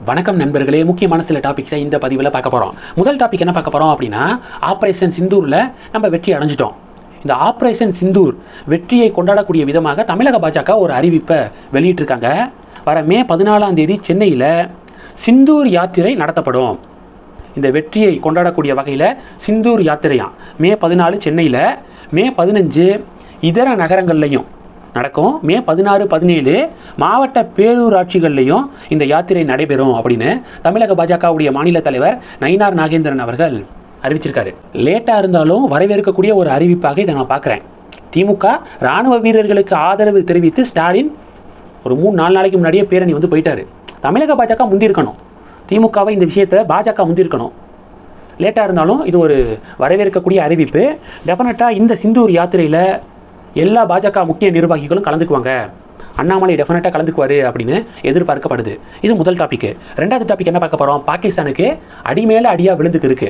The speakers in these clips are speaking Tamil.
வணக்கம் நண்பர்களே. முக்கியமான சில டாபிக்ஸை இந்த பதிவில் பார்க்க போகிறோம் முதல் டாபிக் என்ன பார்க்க போகிறோம் அப்படின்னா ஆப்ரேஷன் சிந்தூரில் நம்ம வெற்றி அடைஞ்சிட்டோம். இந்த ஆப்ரேஷன் சிந்தூர் வெற்றியை கொண்டாடக்கூடிய விதமாக தமிழக பாஜக ஒரு அறிவிப்பை வெளியிட்டிருக்காங்க. வர மே பதினாலாம் தேதி சென்னையில் சிந்தூர் யாத்திரை நடத்தப்படும். இந்த வெற்றியை கொண்டாடக்கூடிய வகையில் சிந்தூர் யாத்திரையாம். மே பதினாலு சென்னையில் மே பதினஞ்சு இதர நகரங்கள்லையும் நடக்கும். மே பதினாறு பதினேழு மாவட்ட பேரூராட்சிகள்லையும் இந்த யாத்திரை நடைபெறும் அப்படின்னு தமிழக பாஜகவுடைய மாநில தலைவர் நயினார் நாகேந்திரன் அவர்கள் அறிவிச்சிருக்காரு. லேட்டாக இருந்தாலும் வரவேற்கக்கூடிய ஒரு அறிவிப்பாக இதை நான் பார்க்குறேன். திமுக ராணுவ வீரர்களுக்கு ஆதரவு தெரிவித்து ஸ்டாலின் ஒரு மூணு நாலு நாளைக்கு முன்னாடியே பேரணி வந்து போயிட்டாரு. தமிழக பாஜக முந்திருக்கணும் திமுகவை இந்த விஷயத்தை பாஜக முந்திருக்கணும் லேட்டாக இருந்தாலும் இது ஒரு வரவேற்கக்கூடிய அறிவிப்பு. டெஃபினட்டாக இந்த சிந்தூர் யாத்திரையில் எல்லா பாஜக முக்கிய நிர்வாகிகளும் கலந்துக்குவாங்க. அண்ணாமலை டெஃபினட்டாக கலந்துக்குவார் அப்படின்னு எதிர்பார்க்கப்படுது. இது முதல் டாபிக் ரெண்டாவது டாபிக் என்ன பார்க்க போகிறோம் பாகிஸ்தானுக்கு அடி மேலே அடியாக விழுந்துக்கு இருக்கு.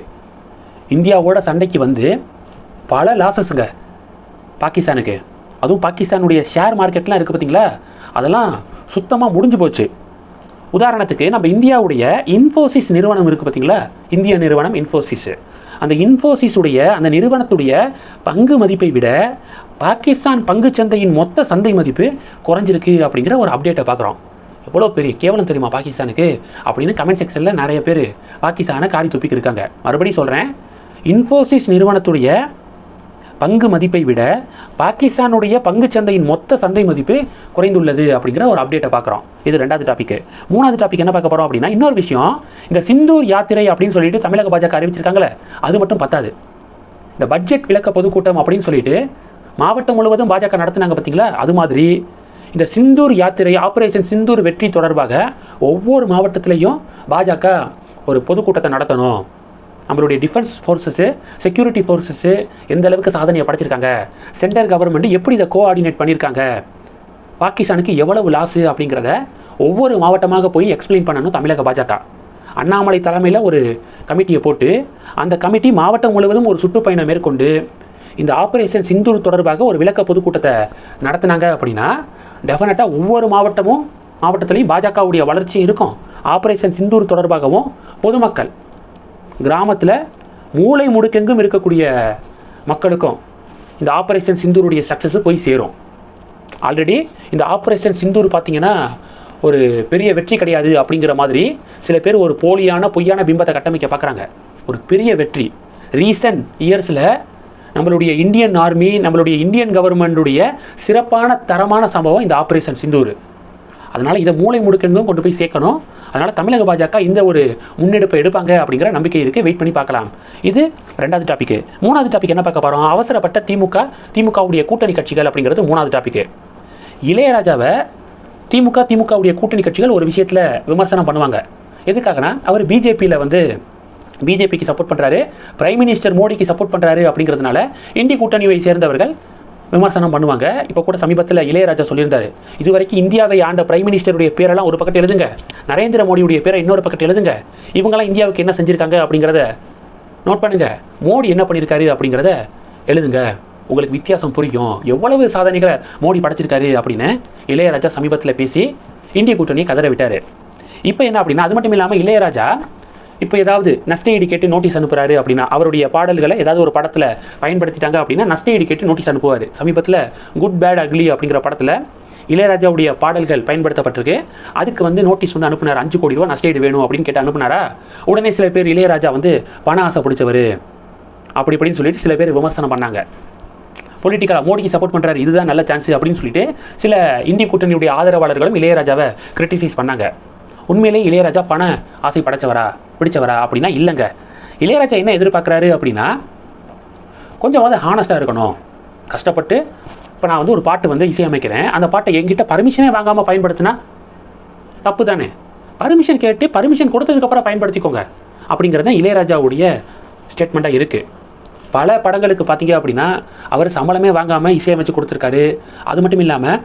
இந்தியாவோட சண்டைக்கு வந்து பல லாசஸுங்க பாகிஸ்தானுக்கு. அதுவும் பாகிஸ்தானுடைய ஷேர் மார்க்கெட்லாம் இருக்குது பார்த்தீங்களா அதெல்லாம் சுத்தமாக முடிஞ்சு போச்சு. உதாரணத்துக்கு நம்ம இந்தியாவுடைய இன்ஃபோசிஸ் நிறுவனம் இருக்குது பார்த்தீங்களா இந்திய நிறுவனம் இன்ஃபோசிஸ் அந்த இன்ஃபோசிஸுடைய அந்த நிறுவனத்துடைய பங்கு மதிப்பை விட பாகிஸ்தான் பங்கு சந்தையின் மொத்த சந்தை மதிப்பு குறைஞ்சிருக்கு அப்படிங்கிற ஒரு அப்டேட்டை பார்க்குறோம். எவ்வளோ பெரிய கேவலம் தெரியுமா பாகிஸ்தானுக்கு? அப்படின்னு கமெண்ட் செக்ஷனில் நிறைய பேர் பாகிஸ்தானை காரி துப்பிக்கு இருக்காங்க. மறுபடியும் சொல்கிறேன் இன்ஃபோசிஸ் நிறுவனத்துடைய பங்கு மதிப்பை விட பாகிஸ்தானுடைய பங்கு சந்தையின் மொத்த சந்தை மதிப்பு குறைந்துள்ளது அப்படிங்கிற ஒரு அப்டேட்டை பார்க்குறோம். இது ரெண்டாவது டாபிக் மூணாவது டாபிக் என்ன பார்க்க போகிறோம் அப்படின்னா இன்னொரு விஷயம். இந்த சிந்தூர் யாத்திரை அப்படின்னு சொல்லிட்டு தமிழக பாஜக அறிவிச்சிருக்காங்களே அது மட்டும் பத்தாது. இந்த பட்ஜெட் விளக்க பொதுக்கூட்டம் அப்படின்னு சொல்லிட்டு மாவட்டம் முழுவதும் பாஜக நடத்தினாங்க பார்த்தீங்களா அது மாதிரி. இந்த சிந்தூர் யாத்திரை ஆபரேஷன் சிந்தூர் வெற்றி தொடர்பாக ஒவ்வொரு மாவட்டத்திலையும் பாஜக ஒரு பொதுக்கூட்டத்தை நடத்தணும். நம்மளுடைய டிஃபென்ஸ் ஃபோர்ஸஸு செக்யூரிட்டி ஃபோர்ஸஸு எந்த அளவுக்கு சாதனையை படைச்சிருக்காங்க? சென்ட்ரல் கவர்மெண்ட் எப்படி இதை கோஆர்டினேட் பண்ணியிருக்காங்க? பாகிஸ்தானுக்கு எவ்வளவு லாஸு அப்படிங்கிறத ஒவ்வொரு மாவட்டமாக போய் எக்ஸ்பிளைன் பண்ணணும் தமிழக பாஜக. அண்ணாமலை தலைமையில் ஒரு கமிட்டியை போட்டு அந்த கமிட்டி மாவட்டம் முழுவதும் ஒரு சுற்றுப்பயணம் மேற்கொண்டு இந்த ஆப்ரேஷன் சிந்தூர் தொடர்பாக ஒரு விளக்க பொதுக்கூட்டத்தை நடத்தினாங்க அப்படின்னா டெஃபினட்டாக ஒவ்வொரு மாவட்டமும் மாவட்டத்திலையும் பாஜகவுடைய வளர்ச்சி இருக்கும். ஆப்ரேஷன் சிந்தூர் தொடர்பாகவும் பொதுமக்கள் கிராமத்தில் மூளை முடுக்கெங்கும் இருக்கக்கூடிய மக்களுக்கும் இந்த ஆப்ரேஷன் சிந்தூருடைய சக்ஸஸ் போய் சேரும். ஆல்ரெடி இந்த ஆப்ரேஷன் சிந்தூர் பார்த்தீங்கன்னா ஒரு பெரிய வெற்றி கிடையாது அப்படிங்கிற மாதிரி சில பேர் ஒரு போலியான பொய்யான பிம்பத்தை கட்டமைக்க பார்க்குறாங்க ஒரு பெரிய வெற்றி. ரீசன்ட் இயர்ஸில் நம்மளுடைய இந்தியன் ஆர்மி நம்மளுடைய இந்தியன் கவர்மெண்டுடைய சிறப்பான தரமான சம்பவம் இந்த ஆப்ரேஷன் சிந்தூர் அதனால் இதை மூளை முடுக்கெங்கும் கொண்டு போய் சேர்க்கணும். அதனால் தமிழக பாஜக இந்த ஒரு முன்னெடுப்பை எடுப்பாங்க அப்படிங்கிற நம்பிக்கை இருக்குது வெயிட் பண்ணி பார்க்கலாம். இது ரெண்டாவது டாபிக் மூணாவது டாபிக் என்ன பார்க்க போகிறோம் அவசரப்பட்ட திமுக திமுகவுடைய கூட்டணி கட்சிகள் அப்படிங்கிறது மூணாவது டாபிக் இளையராஜாவை திமுக திமுகவுடைய கூட்டணி கட்சிகள் ஒரு விஷயத்தில் விமர்சனம் பண்ணுவாங்க. எதுக்காகனா அவர் பிஜேபியில் வந்து பிஜேபிக்கு சப்போர்ட் பண்ணுறாரு பிரைம் மினிஸ்டர் மோடிக்கு சப்போர்ட் பண்ணுறாரு அப்படிங்கிறதுனால இந்தி கூட்டணியை சேர்ந்தவர்கள் விமர்சனம் பண்ணுவாங்க. இப்போ கூட சமீபத்தில் இளையராஜா சொல்லியிருந்தாரு. இது வரைக்கும் இந்தியாவை ஆண்ட பிரைம் மினிஸ்டருடைய பேரெல்லாம் ஒரு பக்கத்தில் எழுதுங்க. நரேந்திர மோடியுடைய பேரை இன்னொரு பக்கத்தில் எழுதுங்க. இவங்கெல்லாம் இந்தியாவுக்கு என்ன செஞ்சுருக்காங்க அப்படிங்கிறத நோட் பண்ணுங்க. மோடி என்ன பண்ணியிருக்காரு அப்படிங்கிறத எழுதுங்க. உங்களுக்கு வித்தியாசம் புரியும். எவ்வளவு சாதனைகளை மோடி படைச்சிருக்காரு அப்படின்னு இளையராஜா சமீபத்தில் பேசி இந்திய கூட்டணியை கதற விட்டார். இப்போ என்ன அப்படின்னா அது மட்டும் இல்லாமல் இளையராஜா இப்போ ஏதாவது நஷ்டஈடு கேட்டு நோட்டீஸ் அனுப்புறாரு அப்படின்னா அவருடைய பாடல்களை ஏதாவது ஒரு படத்தில் பயன்படுத்திட்டாங்க அப்படின்னா நஷ்ட ஈடு கேட்டு நோட்டீஸ் அனுப்புவார். சமீபத்தில் குட் பேட் அக்லி அப்படிங்கிற படத்தில் இளையராஜாவுடைய பாடல்கள் பயன்படுத்தப்பட்டிருக்கு. அதுக்கு வந்து நோட்டீஸ் வந்து அனுப்புனார். அஞ்சு கோடி ரூபா நஷ்டஈடு வேணும் அப்படின்னு கேட்டு அனுப்புனாரா? உடனே சில பேர் இளையராஜா வந்து பண ஆசை பிடிச்சவர். அப்படி இப்படின்னு சொல்லிட்டு சில பேர் விமர்சனம் பண்ணாங்க. பொலிட்டிக்கலாக மோடிக்கு சப்போர்ட் பண்ணுறாரு இதுதான் நல்ல சான்ஸ் அப்படின்னு சொல்லிட்டு சில இந்திய கூட்டணியுடைய ஆதரவாளர்களும் இளையராஜாவை கிரிட்டிசைஸ் பண்ணாங்க. உண்மையிலே இளையராஜா பண ஆசை படைச்சவரா? பிடிச்சவரா அப்படின்னா இல்லைங்க. இளையராஜா என்ன எதிர்பார்க்குறாரு அப்படின்னா கொஞ்சமாவது ஹானஸ்ட்டாக இருக்கணும். கஷ்டப்பட்டு இப்போ நான் வந்து ஒரு பாட்டு வந்து இசையமைக்கிறேன். அந்த பாட்டை எங்கிட்ட பர்மிஷனே வாங்காமல் பயன்படுத்தினா தப்பு தானே பர்மிஷன் கேட்டு பர்மிஷன் கொடுத்ததுக்கப்புறம் பயன்படுத்திக்கோங்க. அப்படிங்கிறது தான் இளையராஜாவுடைய ஸ்டேட்மெண்ட்டாக இருக்குது பல படங்களுக்கு பார்த்தீங்க அப்படின்னா அவர் சம்பளமே வாங்காமல் இசையமைச்சு கொடுத்துருக்காரு. அது மட்டும் இல்லாமல்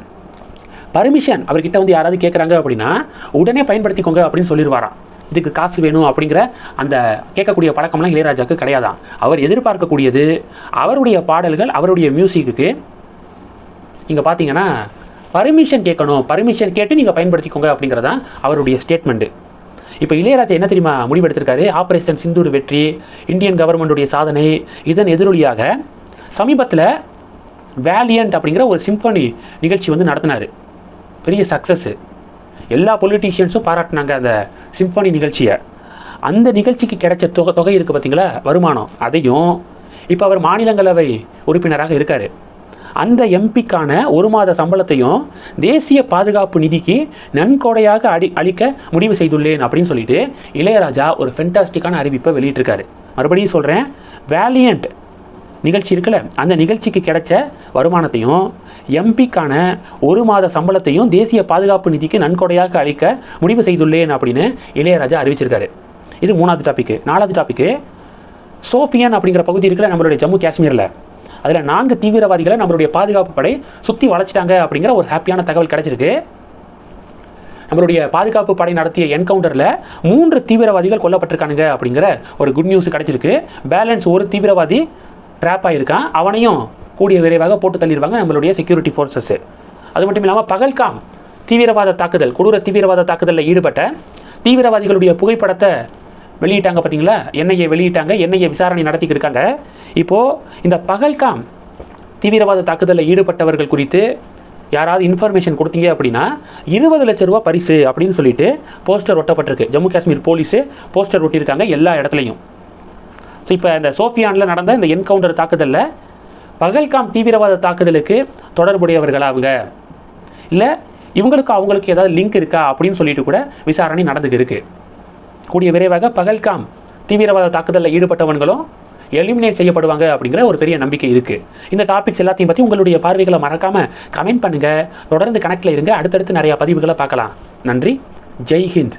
பர்மிஷன் அவர்கிட்ட வந்து யாராவது கேட்குறாங்க அப்படின்னா உடனே பயன்படுத்திக்கோங்க அப்படின்னு சொல்லிடுவாராம் இதுக்கு காசு வேணும் அப்படிங்கிற அந்த கேட்கக்கூடிய பழக்கம்லாம் இளையராஜாவுக்கு கிடையாதான். அவர் எதிர்பார்க்கக்கூடியது அவருடைய பாடல்கள் அவருடைய மியூசிக்கு இங்கே பார்த்தீங்கன்னா பர்மிஷன் கேட்கணும் பர்மிஷன் கேட்டு நீங்கள் பயன்படுத்திக்கோங்க அப்படிங்கிறதான் அவருடைய ஸ்டேட்மெண்ட்டு இப்போ இளையராஜா என்ன தெரியுமா முடிவெடுத்திருக்காரு? ஆப்ரேஷன் சிந்தூர் வெற்றி இந்தியன் கவர்மெண்டுடைய சாதனை இதன் எதிரொலியாக சமீபத்தில் வேலியன்ட் அப்படிங்கிற ஒரு சிம்பனி நிகழ்ச்சி வந்து நடத்தினார். பெரிய சக்ஸஸ் எல்லா பொலிட்டீஷியன்ஸும் பாராட்டினாங்க அந்த சிம்பனி நிகழ்ச்சியை. அந்த நிகழ்ச்சிக்கு கிடைச்ச தொகை தொகை இருக்குது பார்த்தீங்களா வருமானம். அதையும் இப்போ அவர் மாநிலங்களவை உறுப்பினராக இருக்கார். அந்த எம்பிக்கான ஒரு மாத சம்பளத்தையும் தேசிய பாதுகாப்பு நிதிக்கு நன்கொடையாக அடி அளிக்க முடிவு செய்துள்ளேன் அப்படின்னு சொல்லிட்டு இளையராஜா ஒரு ஃபென்டாஸ்டிக்கான அறிவிப்பை வெளியிட்டிருக்காரு. மறுபடியும் சொல்கிறேன் வேலியண்ட் நிகழ்ச்சி இருக்குல்ல அந்த நிகழ்ச்சிக்கு கிடைச்ச வருமானத்தையும் எம்பிக்கான ஒரு மாத சம்பளத்தையும் தேசிய பாதுகாப்பு நிதிக்கு நன்கொடையாக அளிக்க முடிவு செய்துள்ளேன் அப்படின்னு இளையராஜா அறிவிச்சிருக்காரு. இது மூணாவது டாபிக் நாலாவது டாபிக் சோஃபியன் அப்படிங்கிற பகுதி இருக்கிற நம்மளுடைய ஜம்மு காஷ்மீரில். அதில் நான்கு தீவிரவாதிகளை நம்மளுடைய பாதுகாப்பு படை சுற்றி வளைச்சிட்டாங்க அப்படிங்கிற ஒரு ஹாப்பியான தகவல் கிடைச்சிருக்கு. நம்மளுடைய பாதுகாப்பு படை நடத்திய என்கவுண்டரில் மூன்று தீவிரவாதிகள் கொல்லப்பட்டிருக்கானுங்க அப்படிங்கிற ஒரு குட் நியூஸ் கிடைச்சிருக்கு. பேலன்ஸ் ஒரு தீவிரவாதி ட்ராப் ஆகியிருக்கான் அவனையும் கூடிய விரைவாக போட்டு தள்ளிடுவாங்க நம்மளுடைய செக்யூரிட்டி ஃபோர்ஸஸ் அது மட்டும் இல்லாமல் பகல்காம் தீவிரவாத தாக்குதல் கொடூர தீவிரவாத தாக்குதலில் ஈடுபட்ட தீவிரவாதிகளுடைய புகைப்படத்தை வெளியிட்டாங்க பார்த்தீங்களா என்ஐஏ வெளியிட்டாங்க என்ஐஏ விசாரணை நடத்திக்கிட்டு இருக்காங்க. இப்போது இந்த பகல்காம் தீவிரவாத தாக்குதலில் ஈடுபட்டவர்கள் குறித்து யாராவது இன்ஃபர்மேஷன் கொடுத்தீங்க அப்படின்னா இருபது லட்ச ரூபா பரிசு அப்படின்னு சொல்லிட்டு போஸ்டர் ஒட்டப்பட்டிருக்கு. ஜம்மு காஷ்மீர் போலீஸு போஸ்டர் ஒட்டியிருக்காங்க எல்லா இடத்துலையும். ஸோ இப்போ இந்த சோஃபியானில் நடந்த இந்த என்கவுண்டர் தாக்குதலில் பகல்காம் தீவிரவாத தாக்குதலுக்கு தொடர்புடையவர்களா அவங்க இல்லை இவங்களுக்கு அவங்களுக்கு ஏதாவது லிங்க் இருக்கா அப்படின்னு சொல்லிட்டு கூட விசாரணை நடந்துக்கு இருக்குது கூடிய விரைவாக பகல்காம் தீவிரவாத தாக்குதலில் ஈடுபட்டவன்களும் எலிமினேட் செய்யப்படுவாங்க அப்படிங்கிற ஒரு பெரிய நம்பிக்கை இருக்குது இந்த டாபிக்ஸ் எல்லாத்தையும் பற்றி உங்களுடைய பார்வைகளை மறக்காமல் கமெண்ட் பண்ணுங்கள் தொடர்ந்து கணக்கில் இருங்க. அடுத்தடுத்து நிறையா பதிவுகளை பார்க்கலாம். நன்றி. ஜெய் ஹிந்த்.